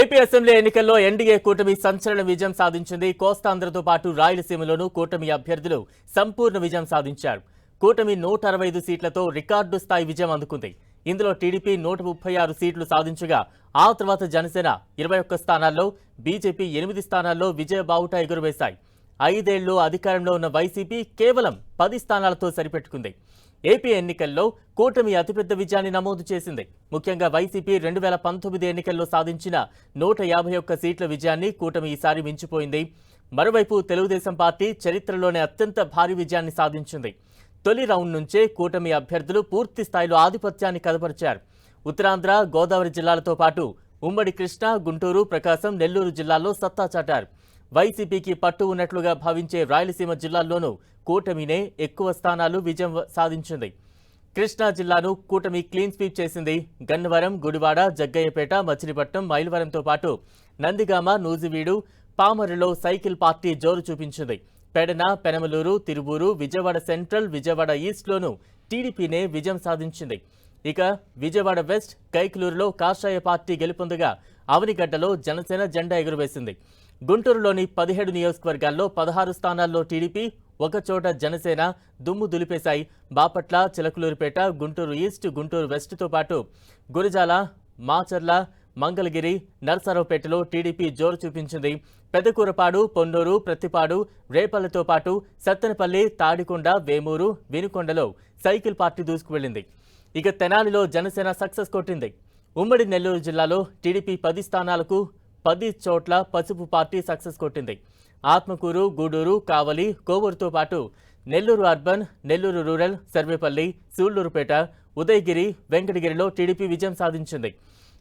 AP assembly ఎన్నికల్లో NDA కూటమి సంచలన విజయం సాధించింది. కోస్తాంధ్రతో పాటు రాయలసీమలోనూ కూటమి అభ్యర్థులు సంపూర్ణ విజయం సాధించారు. కూటమి నూట అరవై ఐదు సీట్లతో రికార్డు స్థాయి విజయం అందుకుంది. ఇందులో టీడీపీ నూట ముప్పై ఆరు సీట్లు సాధించగా ఆ తర్వాత జనసేన ఇరవై ఒక్క స్థానాల్లో బీజేపీ ఎనిమిది స్థానాల్లో విజయ బావుట ఎగురవేశాయి. ఐదేళ్ళు అధికారంలో ఉన్న వైసీపీ కేవలం పది స్థానాలతో సరిపెట్టుకుంది. ఏపీ ఎన్నికల్లో కూటమి అతిపెద్ద విజయాన్ని నమోదు చేసింది. ముఖ్యంగా వైసీపీ రెండు వేల పంతొమ్మిది ఎన్నికల్లో సాధించిన నూట యాభై ఒక్క సీట్ల విజయాన్ని కూటమి ఈసారి మించిపోయింది. మరోవైపు తెలుగుదేశం పార్టీ చరిత్రలోనే అత్యంత భారీ విజయాన్ని సాధించింది. తొలి రౌండ్ నుంచే కూటమి అభ్యర్థులు పూర్తి స్థాయిలో ఆధిపత్యాన్ని కనబరిచారు ఉత్తరాంధ్ర గోదావరి జిల్లాలతో పాటు ఉమ్మడి కృష్ణా గుంటూరు ప్రకాశం నెల్లూరు జిల్లాల్లో సత్తా చాటారు. వైసీపీకి పట్టు ఉన్నట్లుగా భావించే రాయలసీమ జిల్లాల్లోనూ కూటమినే ఎక్కువ స్థానాలు విజయం సాధించింది. కృష్ణా జిల్లాను కూటమి క్లీన్ స్వీప్ చేసింది గన్నవరం గుడివాడ జగ్గయ్యపేట మచిలీపట్నం మైలవరంతో పాటు నందిగామ నూజివీడు పామరులో సైకిల్ పార్టీ జోరు చూపించింది. పెడన పెనమలూరు తిరువూరు విజయవాడ సెంట్రల్ విజయవాడ ఈస్ట్లోనూ టీడీపీనే విజయం సాధించింది. ఇక విజయవాడ వెస్ట్ కైకలూరులో కాషాయ పార్టీ గెలుపొందగా అవనిగడ్డలో జనసేన జెండా ఎగురవేసింది. గుంటూరులోని పదిహేడు నియోజకవర్గాల్లో పదహారు స్థానాల్లో టీడీపీ ఒకచోట జనసేన దుమ్ము దులిపేశాయి. బాపట్ల చిలకలూరుపేట గుంటూరు ఈస్ట్ గుంటూరు వెస్ట్తో పాటు గురజాల మాచర్ల మంగళగిరి నరసరావుపేటలో టీడీపీ జోరు చూపించింది. పెదకూరపాడు పొన్నూరు ప్రత్తిపాడు రేపల్లెతో పాటు సత్తెనపల్లి తాడికొండ వేమూరు వినుకొండలో సైకిల్ పార్టీ దూసుకువెళ్ళింది ఇక తెనాలిలో జనసేన సక్సెస్ కొట్టింది. ఉమ్మడి నెల్లూరు జిల్లాలో టీడీపీ పది స్థానాలకు పది చోట్ల పసుపు పార్టీ సక్సెస్ కొట్టింది. ఆత్మకూరు గూడూరు కావలి కోవూరుతో పాటు నెల్లూరు అర్బన్ నెల్లూరు రూరల్ సర్వేపల్లి సూళ్ళూరుపేట ఉదయగిరి వెంకటగిరిలో టీడీపీ విజయం సాధించింది.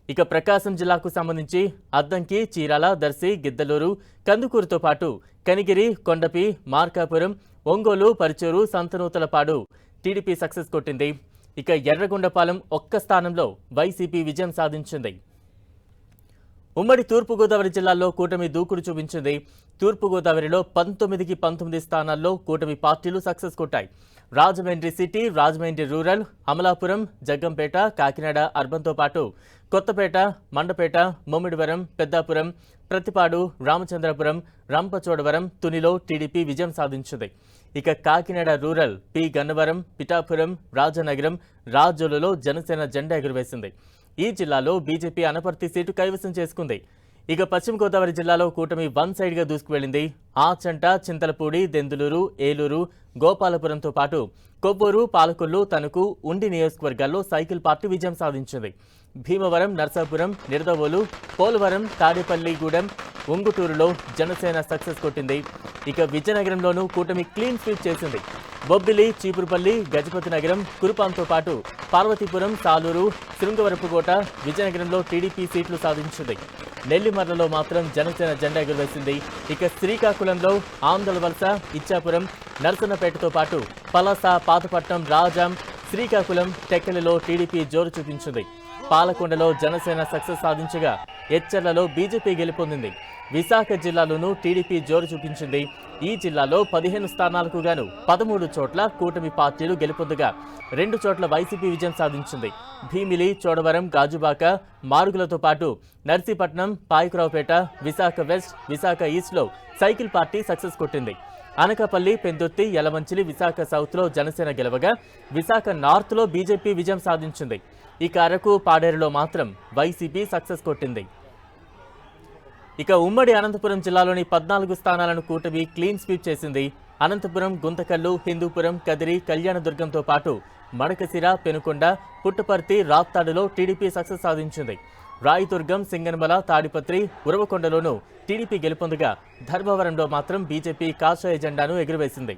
ఇక ప్రకాశం జిల్లాకు సంబంధించి అద్దంకి చీరాల దర్శి గిద్దలూరు కందుకూరుతో పాటు కనిగిరి కొండపి మార్కాపురం ఒంగోలు పరుచూరు సంతనూతలపాడు టీడీపీ సక్సెస్ కొట్టింది. ఇక ఎర్రగొండపాలెం ఒక్క స్థానంలో వైసీపీ విజయం సాధించింది. ఉమ్మడి తూర్పుగోదావరి జిల్లాలో కూటమి దూకుడు చూపించింది. తూర్పుగోదావరిలో పంతొమ్మిదికి పంతొమ్మిది స్థానాల్లో కూటమి పార్టీలు సక్సెస్ కొట్టాయి. రాజమండ్రి సిటీ రాజమండ్రి రూరల్ అమలాపురం జగ్గంపేట కాకినాడ అర్బన్తో పాటు కొత్తపేట మండపేట ముమ్మిడివరం పెద్దాపురం ప్రతిపాడు రామచంద్రపురం రంపచోడవరం తునిలో టీడీపీ విజయం సాధించింది. ఇక కాకినాడ రూరల్ పి గన్నవరం పిఠాపురం రాజనగరం రాజోలులో జనసేన జెండా ఎగురవేసింది. ఈ జిల్లాలో బీజేపీ అనపర్తి సీటు కైవసం చేసుకుంది. ఇక పశ్చిమ గోదావరి జిల్లాలో కూటమి వన్ సైడ్గా దూసుకువెళ్ళింది ఆచంట చింతలపూడి దెందులూరు ఏలూరు గోపాలపురంతో పాటు కొవ్వూరు పాలకొల్లు తణుకు ఉండి నియోజకవర్గాల్లో సైకిల్ పార్టీ విజయం సాధించింది. భీమవరం నర్సాపురం నిడదవోలు పోలవరం తాడేపల్లిగూడెం ఉంగుటూరులో జనసేన సక్సెస్ కొట్టింది. ఇక విజయనగరంలోనూ కూటమి క్లీన్ స్వీప్ చేసింది. బొబ్బిలి చీపురుపల్లి గజపతి నగరం కురుపాంతో పాటు పార్వతీపురం సాలూరు శృంగవరపుకోట విజయనగరంలో టీడీపీ సీట్లు సాధించింది. నెల్లిమర్లలో మాత్రం జనసేన జెండా ఎగురవేసింది. ఇక శ్రీకాకుళంలో ఆందోళ వలస ఇచ్చాపురం నరసన్నపేటతో పాటు పలాస పాతపట్నం రాజాం శ్రీకాకుళం టెక్కలిలో టీడీపీ జోరు చూపించింది. పాలకొండలో జనసేన సక్సెస్ సాధించగా ఎచ్చర్లలో బీజేపీ గెలుపొందింది. విశాఖ జిల్లాలోనూ టీడీపీ జోరు చూపించింది. ఈ జిల్లాలో పదిహేను స్థానాలకు గాను పదమూడు చోట్ల కూటమి పార్టీలు గెలుపొందగా రెండు చోట్ల వైసీపీ విజయం సాధించింది. భీమిలి చోడవరం గాజుబాక మారుగులతో పాటు నర్సీపట్నం పాయకురావుపేట విశాఖ వెస్ట్ విశాఖ ఈస్ట్లో సైకిల్ పార్టీ సక్సెస్ కొట్టింది. అనకాపల్లి పెందుర్తి యలమంచిలి విశాఖ సౌత్లో జనసేన గెలవగా విశాఖ నార్త్లో బీజేపీ విజయం సాధించింది. ఇక అరకు పాడేరులో మాత్రం వైసీపీ సక్సెస్ కొట్టింది. ఇక ఉమ్మడి అనంతపురం జిల్లాలోని పద్నాలుగు స్థానాలను కూటమి క్లీన్ స్వీప్ చేసింది. అనంతపురం గుంతకల్లు హిందూపురం కదిరి కళ్యాణదుర్గంతో పాటు మడకసిర పెనుకొండ పుట్టపర్తి రాప్తాడులో టీడీపీ సక్సెస్ సాధించింది. రాయదుర్గం సింగనమల తాడిపత్రి ఉరవకొండలోనూ టీడీపీ గెలుపొందగా ధర్మవరంలో మాత్రం బీజేపీ కాషాయ జెండాను ఎగురవేసింది.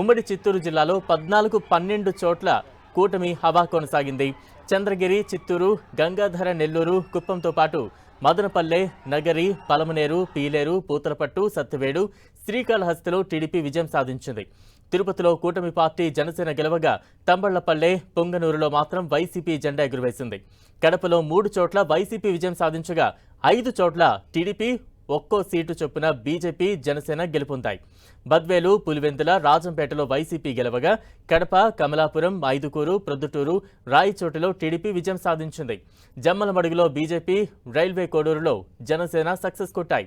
ఉమ్మడి చిత్తూరు జిల్లాలో పద్నాలుగు పన్నెండు చోట్ల కూటమి హవా కొనసాగింది. చంద్రగిరి చిత్తూరు గంగాధర నెల్లూరు కుప్పంతో పాటు మదనపల్లె నగరి పలమనేరు పీలేరు పూతలపట్టు సత్తివేడు శ్రీకాళహస్తిలో టీడీపీ విజయం సాధించింది. తిరుపతిలో కూటమి పార్టీ జనసేన గెలవగా తంబళ్ళపల్లె పొంగనూరులో మాత్రం వైసీపీ జెండా ఎగురవేసింది. కడపలో మూడు చోట్ల వైసీపీ విజయం సాధించగా ఐదు చోట్ల టీడీపీ ఒక్కో సీటు చొప్పున బీజేపీ జనసేన గెలుపొందాయి. బద్వేలు పులివెందుల రాజంపేటలో వైసీపీ గెలవగా కడప కమలాపురం ఐదుకూరు ప్రొద్దుటూరు రాయిచోటలో టీడీపీ విజయం సాధించింది. జమ్మలమడుగులో బీజేపీ రైల్వే కోడూరులో జనసేన సక్సెస్ కొట్టాయి.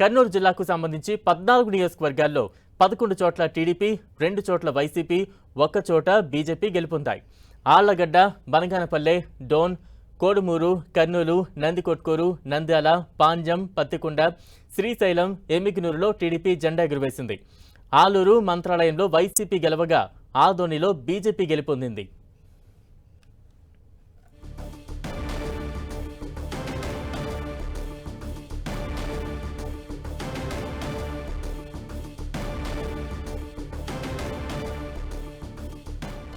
కర్నూలు జిల్లాకు సంబంధించి పద్నాలుగు నియోజకవర్గాల్లో పదకొండు చోట్ల టీడీపీ రెండు చోట్ల వైసీపీ ఒక్క చోట బీజేపీ గెలుపొందాయి. ఆళ్ళగడ్డ బనగానపల్లె డోన్ కోడుమూరు కర్నూలు నందికొట్కూరు నంద్యాల పాంజం పత్తికొండ శ్రీశైలం ఎమ్మికినూరులో టీడీపీ జెండా ఎగురవేసింది. ఆలూరు మంత్రాలయంలో వైసీపీ గెలవగా ఆదోనిలో బీజేపీ గెలుపొందింది.